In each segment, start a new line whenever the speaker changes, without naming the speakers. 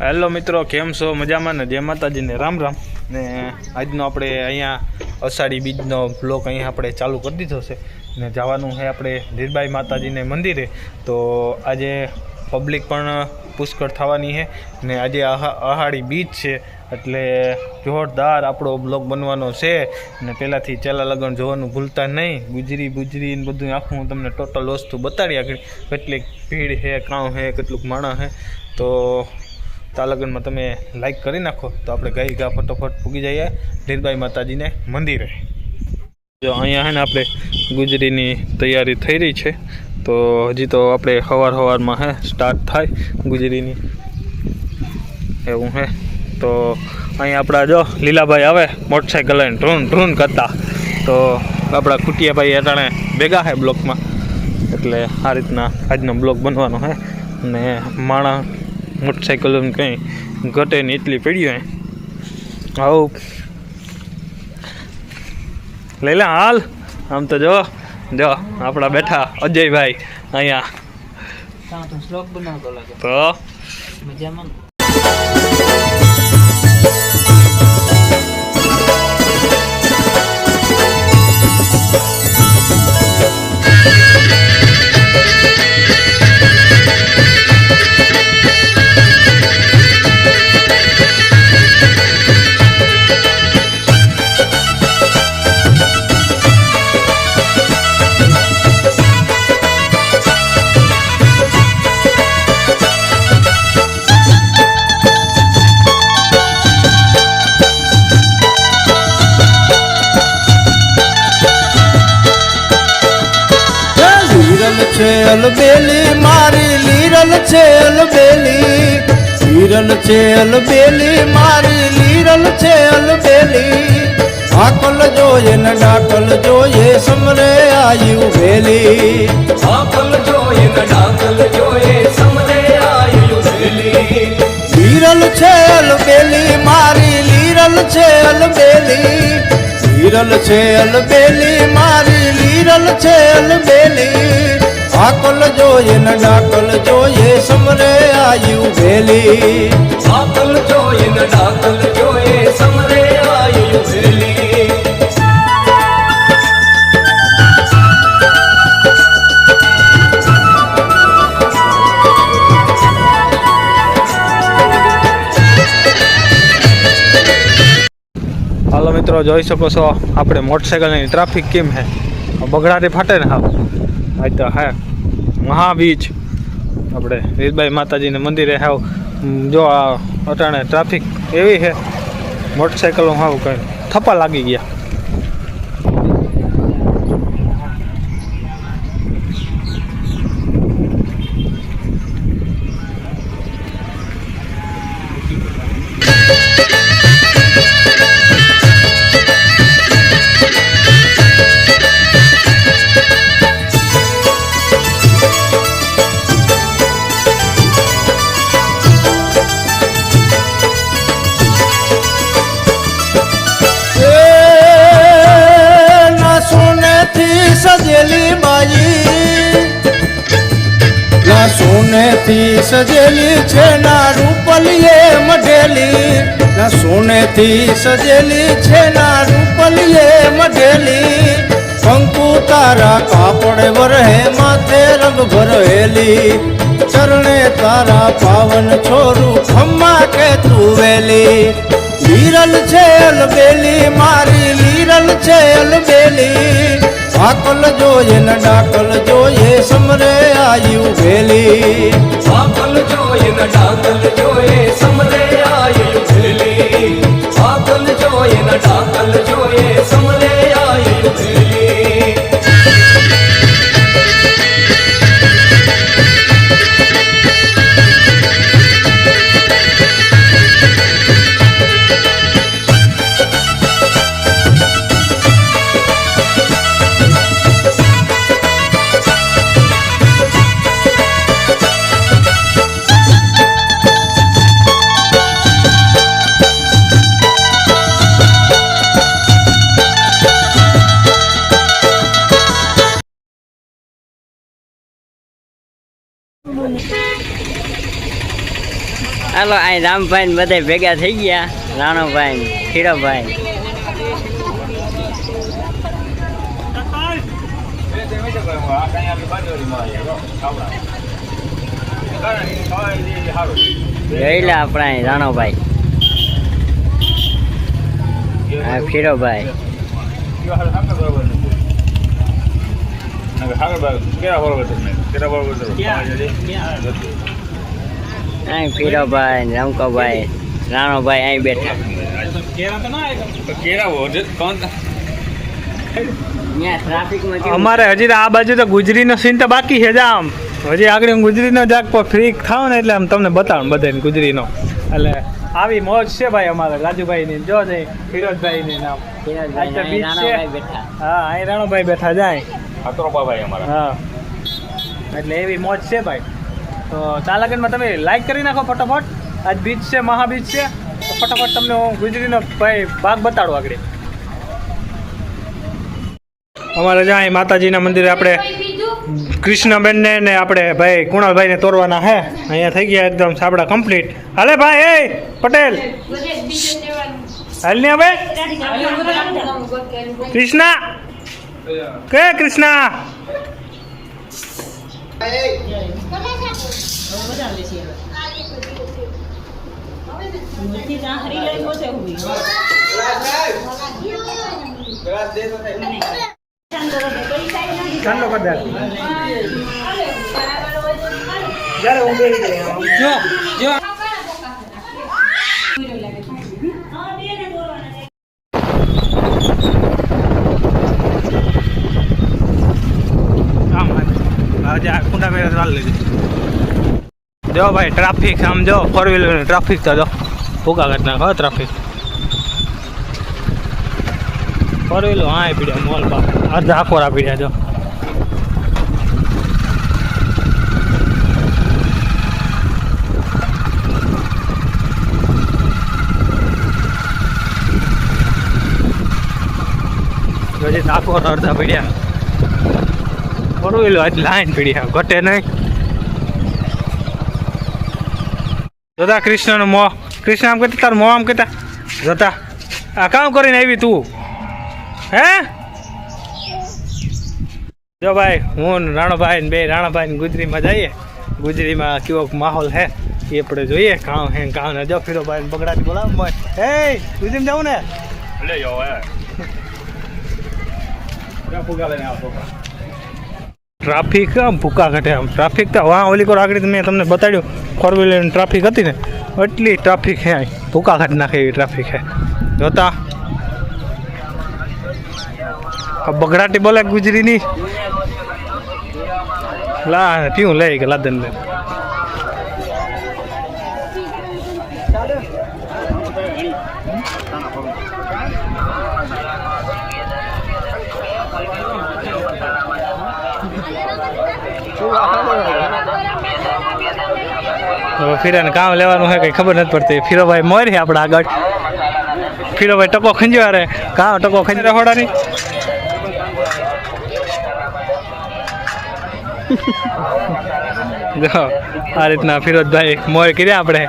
Hello મિત્રો, કેમ છો? મજામાં ને? જય માતાજીને. રામ રામ. ને આજનો આપણે અહીંયા અષાઢી બીજનો બ્લોક અહીંયા આપણે ચાલુ કરી દીધો છે. ને જવાનું છે આપણે ધીરબાઈ માતાજીને મંદિરે. તો આજે પબ્લિક પણ પુષ્કળ થવાની છે. ને આજે અહાડી બીચ છે. એટલે જોરદાર આપણો બ્લોગ બનવાનો છે. ને પહેલાંથી ચેલા લગન જોવાનું ભૂલતા નહીં. ગુજરી ગુજરી બધું આખું હું તમને ટોટલ વસ્તુ બતાડી આગળ. કેટલીક ભીડ છે કાં છે, કેટલુંક માણસ છે. તો તા લગ્નમાં તમે લાઈક કરી નાખો, તો આપણે ગઈ ગા ફટોફટ પૂગી જઈએ. લીરબાઈ માતાજીને મંદિરે. જો અહીંયા હે ને આપણે ગુજરીની તૈયારી થઈ રહી છે, તો હજી તો આપણે સવાર સવારમાં હે સ્ટાર્ટ થાય ગુજરીની. એવું હે. તો અહીંયા આપણા જો લીલાભાઈ આવે મોટરસાઇકલ લઈને ધ્રૂન ધ્રૂન કરતા. તો આપણા કુટિયાભાઈ અટાણે ભેગા છે બ્લોકમાં. એટલે આ રીતના આજનો બ્લોક બનવાનો છે ને માણસ મોટરસાઇકલ કંઈ ઘટે ને એટલી પડી હોય. આવું. લઈ લે હાલ. આમ તો જો જો આપણા બેઠા અજયભાઈ અહીંયા.
તો મજામાં
છે અલબેલી મારી લીરલ છે અલબેલી. લીરલ છે અલબેલી મારી લીરલ છે અલબેલી. આકલ જોઈએ ને ડાકલ જોઈએ સમરે આયુ વેલી.
આકલ જોઈએ ને ડાકલ જોઈએ સમરે આયુ વેલી.
લીરલ છે અલબેલી મારી લીરલ છે અલબેલી. લીરલ છે અલબેલી મારી લીરલ છે અલબેલી. આકલ જોઈએ ને ડાકલ જોઈએ સમરે આયુ વેલી.
આકલ જોઈએ ને ડાકલ જોઈએ સમરે આયુ વેલી.
હાલો મિત્રો જોઈ શકો છો આપણે મોટરસાઇકલની ટ્રાફિક કેમ હે બગડાટી ફાટે ને હા આ તો હે. મહાબીજ આપણે વીરબાઈ માતાજીને મંદિરે હાવ જો આ અટાણે ટ્રાફિક એવી છે મોટરસાઇકલો હાવ કંઈ થપ્પા લાગી ગયા.
સજેલી માઈ. ના સોનેથી સજેલી છે ના રૂપલીએ મઢેલી. ના સોનેથી સજેલી છે ના રૂપલીએ મઢેલી. શંકુ તારા કાપડ વરહે માથે રંગ ભરેલી. ચરણે તારા પાવન છોરું ખમ્મા કે તું વેલી લીરલ છે અલબેલી, મારી લીરલ છે અલબેલી. આકલ જોઈએ ને ડાકલ જોઈએ સમરે આયુ વેલી.
આકલ જોઈએ ને ડાકલ જોઈએ
હાલો અહીં રામભાઈ ને બધા ભેગા થઈ ગયા રાણોભાઈ ને ખીરોભાઈ જોઈ લે આપણા અહીં રાણોભાઈ હા ખીરોભાઈ અહીં ખીરોભાઈ ને રમકોભાઈ રાણોભાઈ અહીં બેઠા.
અમારે હજી તો આ બાજુ તો ગુજરીનો સીન તો બાકી છે જ આમ. હજી આગળ હું ગુજરીનો જાગ પર ફ્રી થાવ ને એટલે આમ તમને બતાવું બધાને ગુજરીનો. એટલે આવી મોજ છે ભાઈ અમારે રાજુભાઈ ની જો જઈ ફિરોજભાઈ ની નામ
ને
હા અહીં રાણોભાઈ બેઠા જાય. હા. એટલે એવી મોજ છે ભાઈ. તો ચા લગનમાં તમે લાઈક કરી નાખો ફટાફટ. આજ બીચ છે, મહાબીચ છે. તો ફટાફટ તમને હું ગુજરીનો ભાઈ ભાગ બતાડું આગળ. અમારે જ્યાં માતાજીના મંદિરે આપણે કૃષ્ણબેનને ને આપણે ભાઈ કુણાલભાઈને તોરવાના હે. અહીંયા થઈ ગયા એકદમ સાબડા કમ્પ્લીટ હાલે ભાઈ, એ પટેલ. હાલ ને હવે. કૃષ્ણા. કે કૃષ્ણા? ઠંડો કરી દે જ્યારે હું બેસી ગઈ
જો જો
આજે કુંડા મેળે ચાલ જો ભાઈ ટ્રાફિક આમ જો ફોર વ્હીલર ટ્રાફિક તો જો. ભૂકા ઘટના નાખો ટ્રાફિક ફોર વ્હીલર હા પીડ્યા મોલ પાસે અડધા આપી પીડ્યા, જો. આખો અડધા પીડ્યા. ફોર વ્હીલર આજ લાઈન પીડ્યા, ઘટે નહીં. જોતા કૃષ્ણનું મોહ કૃષ્ણ આમ કહેતા તારું મોહ આમ કહેતા. જોતા આ કામ કરીને આવી તું? હે? જો ભાઈ હું રાણાભાઈ ને બે રાણાભાઈ ને ગુજરીમાં જઈએ. ગુજરીમાં કેવો માહોલ હે? એ આપણે જોઈએ કામ હે કામ ને. જો ફીરો ભાઈ બગડાટી બોલાવ હે ગુજરીમાં જાઉં ને? ટ્રાફિક આમ ભૂકા ઘટે આમ ટ્રાફિક તો વાં ઓલી કોર આગળ મેં તમને બતાડ્યું ફોર વ્હીલર ટ્રાફિક હતી ને એટલી ટ્રાફિક હે. ભૂકા ઘટ નાખે એવી ટ્રાફિક હે જોતા બગડાટી બોલે ગુજરીની લા પીવું લઈ ગયા લાદન ને ફીરાને કામ લેવાનું હોય કઈ ખબર નથી પડતી. ફીરોભાઈ છે આપણે આગળ. ફીરોભાઈ ટકો ખંજ્યો અરે કામ ટકો ખંજરા હોડાની? જો, આ રીતના ફિરોજભાઈ મોર કર્યા આપણે.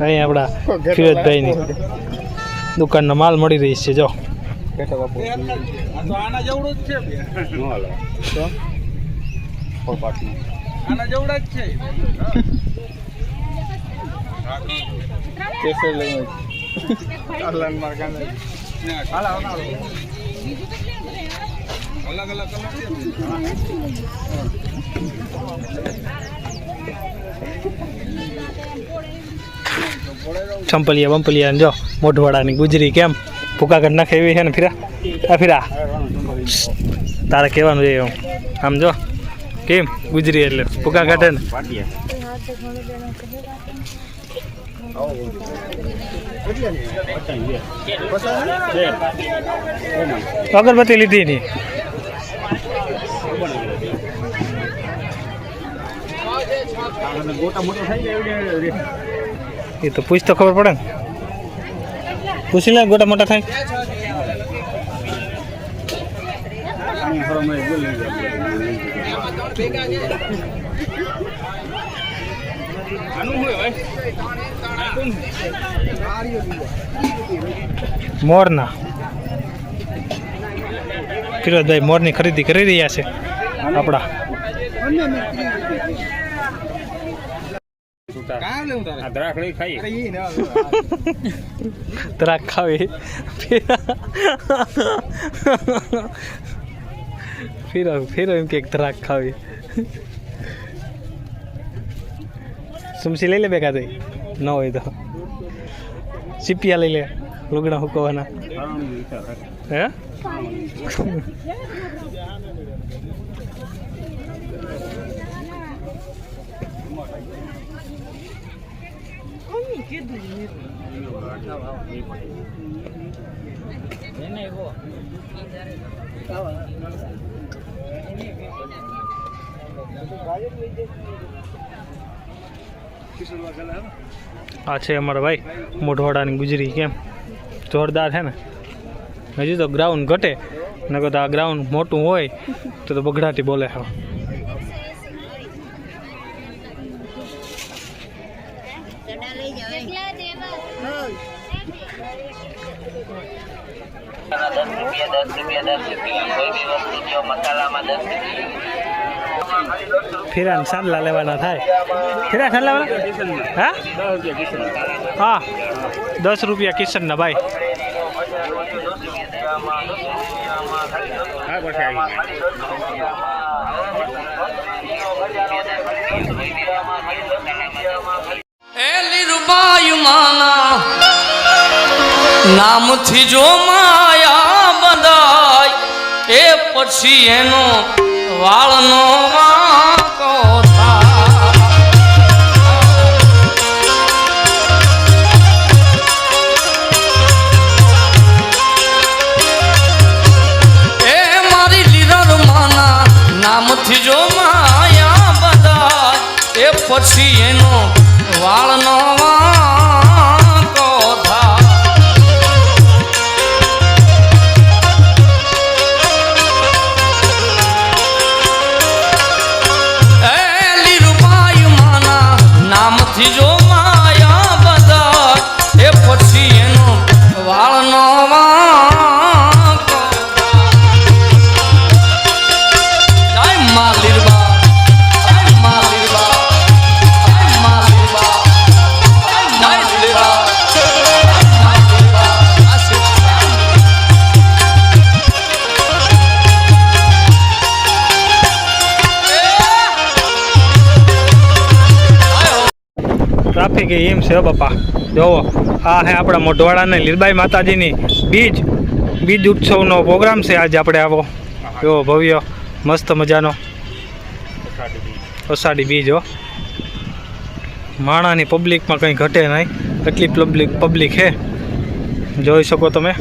અહીં આપણા ફિરોજભાઈની દુકાનનો માલ મળી રહી છે જો. ચંપલિયા બંપલિયા જો મોઢવાડાની ગુજરી કેમ? ભૂકા કરી નાખે એવી છે ને ફીરા? ફીરા. તારે કહેવાનું છે એમ. આમ જો, કેમ ગુજરી એટલે? ભૂકા કાઢે ને? અગરબત્તી લીધી ની એ તો પૂછ તો ખબર પડે ને. પૂછી લે ગોટા મોટા થાય મોરના। ફિરોજભાઈ મોરની ખરીદી કરી રહ્યા છે આપણા। ત્રાક ખાવી. ફિરો ફિરો એમ કે ત્રાક ખાવી. સુમસી લઈ લે બે કાતે ન હોય તો. સીપિયા લઈ લે લુગડા હુકવાના. હે? આ છે અમારા ભાઈ મોઢવાડાની ગુજરી કેમ? જોરદાર છે ને? હજી તો ગ્રાઉન્ડ ઘટે નકર તો આ ગ્રાઉન્ડ મોટું હોય તો તો બગડાટી બોલે હા. ફેરા સાંડલા લેવાના થાય. ફેરા સાંડલા હા? હા. દસ રૂપિયા કિશનના ભાઈ.
નામથી જો માયા બંધાય એ પછી એનો વાળનો એ મારી માના નામથી જો માયા બધા એ પછી એ
એમ છે બાપા. જોવો, આ હે આપણા મોઢવાડાને લીલબાઈ માતાજીની બીજ બીજ ઉત્સવનો પ્રોગ્રામ છે આજે આપણે આવો. એવો ભવ્ય, મસ્ત મજાનો. અષાઢી બીજ, હો. માણાની પબ્લિકમાં કંઈ ઘટે નહીં. એટલી પબ્લિક પબ્લિક હે. જોઈ શકો તમે.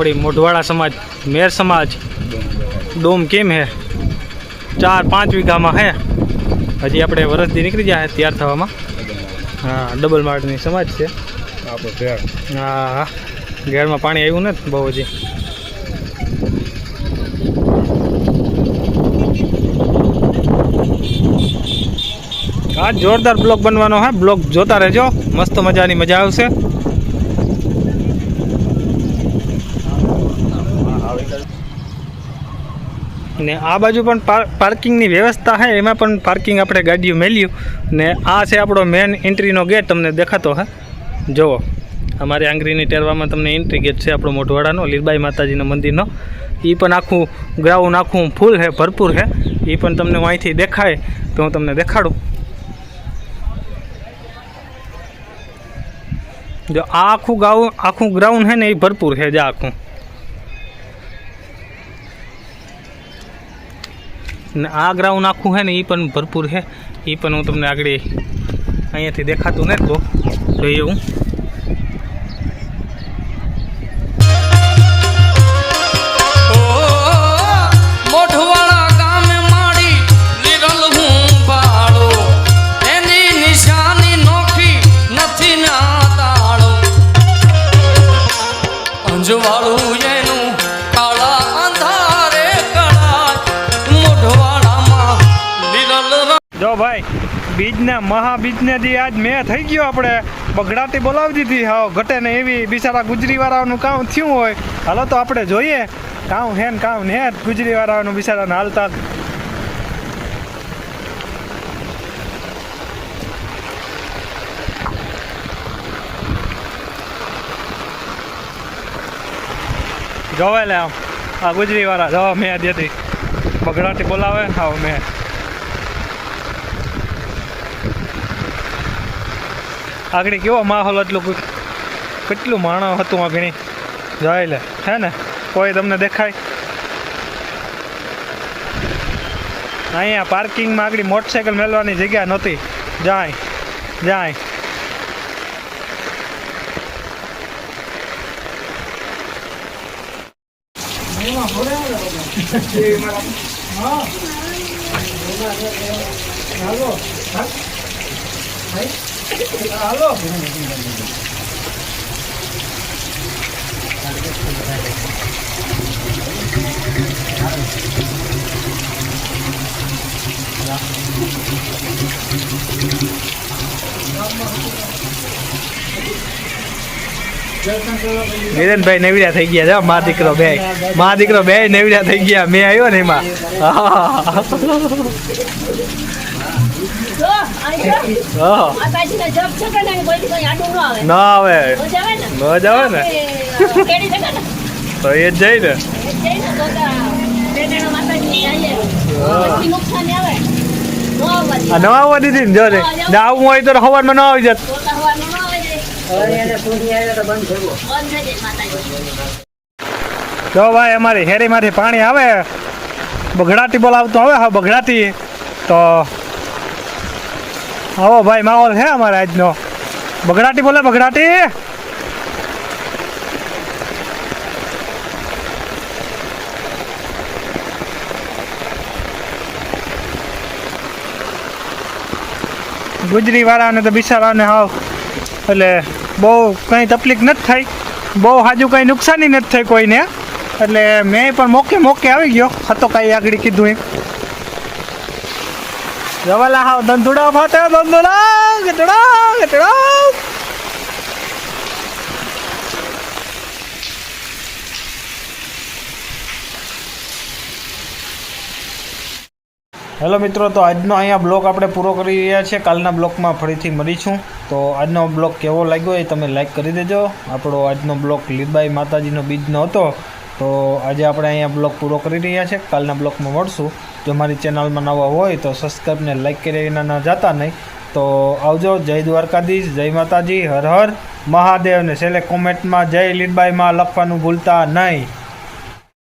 આપણી મોઢવાડા સમાજ મેર સમાજ ડોમ કેમ હે? ચાર પાંચ વીઘામાં હે? હજી આપણે વરસથી નીકળી જાય તૈયાર થવામાં. હા ડબલ માર્ટની સમાજ છે. હા ઘેરમાં પાણી આવ્યું નથી બહુ હજી. હા જોરદાર બ્લોક બનવાનો હા. બ્લોગ જોતા રહેજો. મસ્ત મજાની મજા આવશે. ને આ બાજુ પણ પાર- પાર્કિંગની વ્યવસ્થા છે એમાં પણ પાર્કિંગ આપણે ગાડીઓ મેલ્યું. ને આ છે આપણો મેન એન્ટ્રીનો ગેટ તમને દેખાતો હે. જુઓ. અમારી આંગળીની ટેરવામાં તમને એન્ટ્રી ગેટ છે આપણો મોઢવાડાનો, લીલબાઈ માતાજીના મંદિરનો. એ પણ આખું ગ્રાઉન્ડ આખું ફૂલ છે ભરપૂર છે એ પણ તમને હું અહીંથી દેખાય તો હું તમને દેખાડું. જો આ આખું ગાઉ આખું ગ્રાઉન્ડ છે ને એ ભરપૂર છે જ આખું. ને આ ગ્રાઉન્ડ આખું છે ને એ પણ ભરપૂર છે એ પણ હું તમને આગળ અહીંયાથી દેખાતું નથી તો જોઈએ હું. ભાઈ, બીજને મહાબીજને દી આજ મેં થઈ ગયો આપણે. બગડાટી બોલાવી દીધી. હા ઘટે ને એવી બિચારા ગુજરીવાળાનું કામ થયું હોય. હાલો તો આપણે જોઈએ. કામ હેન કામ ને ગુજરીવાળાનું બિચારાને હાલતા જોવે લે આમ. આ ગુજરીવાળા જવા મેં દેતી બગડાટી બોલાવે હા મેં. આગળ કેવો માહોલ એટલું કેટલું માણસ હતું આગળ જોઈ લે, હે ને? કોઈ તમને દેખાય? અહીંયા પાર્કિંગમાં આગળ મોટરસાઇકલ મેળવાની જગ્યા નહોતી. જાય જાય. Halo. નિરેનભાઈ નવીરા થઈ ગયા છે મારા મા દીકરો બે મા દીકરો બે નવીરા થઈ ગયા મેં આવ્યો ને એમાં.
ન આવે.
ના આવે.
ને?
તો એ જ જાય ને. નવા આવવા દીધી ને જો ને આવું હોય તો સવારમાં ન આવી જાત. જો ભાઈ અમારી હેરીમાંથી પાણી આવે બગડાટી બોલાવતો આવે હા બગડાટી. તો આવો ભાઈ માહોલ છે અમારે આજનો. બગડાટી બોલે બગડાટી. ગુજરી વાળાને તો બિચારાને હાવ. એટલે બહુ કંઈ તકલીફ નથી થઈ. બહુ હાજુ કંઈ નુકસાની નથી થઈ કોઈને. એટલે મેં પણ મોકે મોકે આવી ગયો. હતો કાંઈ આગળ કીધું એમ. જવાલા હાવ ધંધુડા ફાતે ધંધુડા ગટડા ગટડા હેલો મિત્રો, તો આજનો અહીંયા બ્લોગ આપણે પૂરો કરી રહ્યા છીએ. કાલના બ્લોગમાં ફરીથી મળીશું. તો આજનો બ્લોગ કેવો લાગ્યો એ તમે લાઈક કરી દેજો. આપણો આજનો બ્લોગ લીલબાઈ માતાજીનો બીજનો હતો. તો આજે આપણે અહીંયા બ્લોગ પૂરો કરી રહ્યા છીએ. કાલના બ્લોગમાં મળશું. જો મારી ચેનલમાં નવા હોય તો સબસ્ક્રાઈબને લાઈક કરી ન જતા નહીં. તો આવજો. જય દ્વારકાધીશ, જય માતાજી. હર હર. મહાદેવને છેલ્લે કોમેન્ટમાં જય લીલબાઈમાં લખવાનું ભૂલતા નહીં.